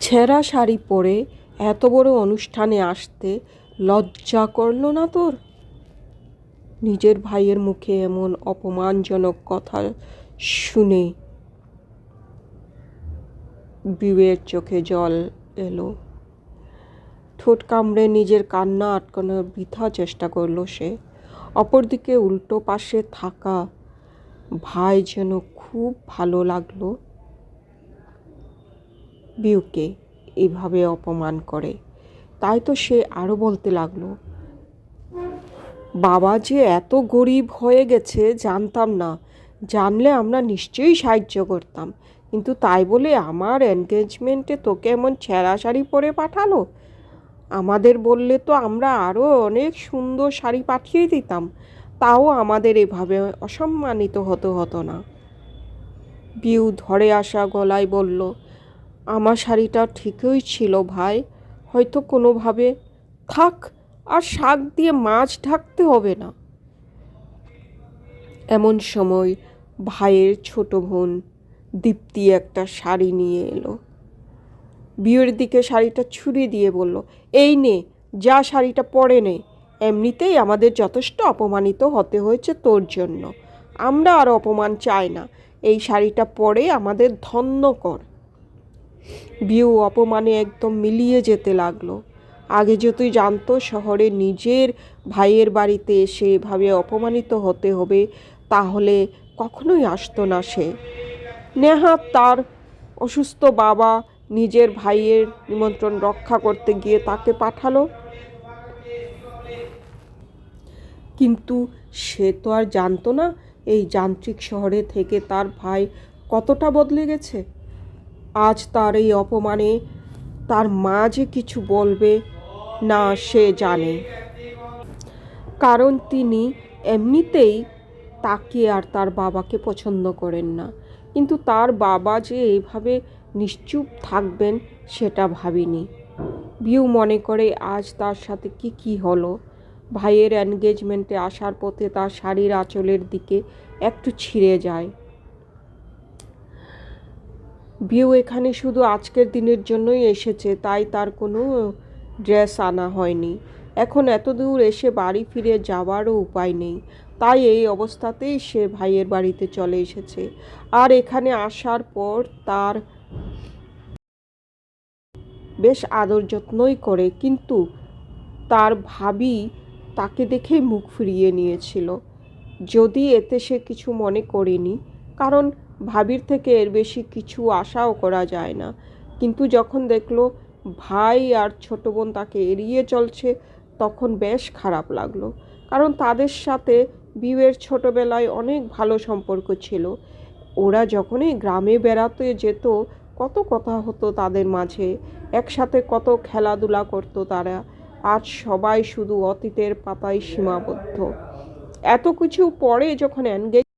ছেঁড়া শাড়ি পরে এত বড় অনুষ্ঠানে আসতে লজ্জা করল না তোর? নিজের ভাইয়ের মুখে এমন অপমানজনক কথা শুনে বিবের চোখে জল এলো। ঠোঁট কামড়ে নিজের কান্না আটকানোর বৃথা চেষ্টা করল সে। অপরদিকে উল্টো পাশে থাকা ভাই যেন খুব ভালো লাগল। বিউকে এভাবে অপমান করে। তাই তো সে আরও বলতে লাগল, বাবা যে এত গরিব হয়ে গেছে জানতাম না। জানলে আমরা নিশ্চয়ই সাহায্য করতাম। কিন্তু তাই বলে আমার এনগেজমেন্টে তোকে এমন ছেঁড়া শাড়ি পরে পাঠালো? আমাদের বললে তো আমরা আরও অনেক সুন্দর শাড়ি পাঠিয়ে দিতাম। তাও আমাদের এভাবে অসম্মানিত হতে হতো না। বিউ ধরে আসা গলায় বলল আমার শাড়িটা ঠিকই ছিল ভাই। হয়তো কোনোভাবে থাক আর শাক দিয়ে মাছ ঢাকতে হবে না। এমন সময় ভাইয়ের ছোট বোন দীপ্তি একটা শাড়ি নিয়ে এলো। বিয়ের দিকে শাড়িটা ছুরি দিয়ে বলল, এই নে, যা শাড়িটা পরে নে। এমনিতেই আমাদের যথেষ্ট অপমানিত হতে হয়েছে তোর জন্য। আমরা আর অপমান চাই না। এই শাড়িটা পরে আমাদের ধন্য কর। বিউ অপমানে একদম মিলিয়ে যেতে লাগল। আগে যতই জানতো, শহরে নিজের ভাইয়ের বাড়িতে এসে এভাবে অপমানিত হতে হবে, তাহলে কখনোই আসতো না সে। নেহা তার অসুস্থ বাবা নিজের ভাইয়ের নিমন্ত্রণ রক্ষা করতে গিয়ে তাকে পাঠালো। কিন্তু সে তো আর জানতো না, এই যান্ত্রিক শহরে থেকে তার ভাই কতটা বদলে গেছে। আজ তার এই অপমানে তার মা যে কিছু বলবে, না সে জানে। কারণ তিনি এমনিতেই তাকে আর তার বাবাকে পছন্দ করেন না। কিন্তু তার বাবা যে এইভাবে নিশ্চুপ থাকবেন, সেটা ভাবিনি। বিউ মনে করে, আজ তার সাথে কি কি হলো? ভাইয়ের এনগেজমেন্টে আসার পথে তার শাড়ির আঁচলের দিকে একটু ছিঁড়ে যায়। বিউ এখানে শুধু আজকের দিনের জন্যই এসেছে, তাই তার কোনো ড্রেস আনা হয়নি। এখন এত দূর এসে বাড়ি ফিরে যাওয়ারও উপায় নেই। তাই এই অবস্থাতেই সে ভাইয়ের বাড়িতে চলে এসেছে। আর এখানে আসার পর তার বেশ আদর যত্নই করে, কিন্তু তার ভাবি তাকে দেখেই মুখ ফিরিয়ে নিয়েছিল। যদি এতে সে কিছু মনে করেনি, কারণ ভাবির থেকে এর বেশি কিছু আশাও করা যায় না। কিন্তু যখন দেখল ভাই আর ছোট বোন তাকে এড়িয়ে চলছে, তখন বেশ খারাপ লাগল। কারণ তাদের সাথে বিউয়ের ছোটোবেলায় অনেক ভালো সম্পর্ক ছিল। ওরা যখনই গ্রামে বেড়াতে যেত, কত কথা হতো তাদের মাঝে। একসাথে কত খেলাধুলা করতো তারা। আজ সবাই শুধু অতীতের পাতায় সীমাবদ্ধ। এত কিছু পরে যখন এনগেজ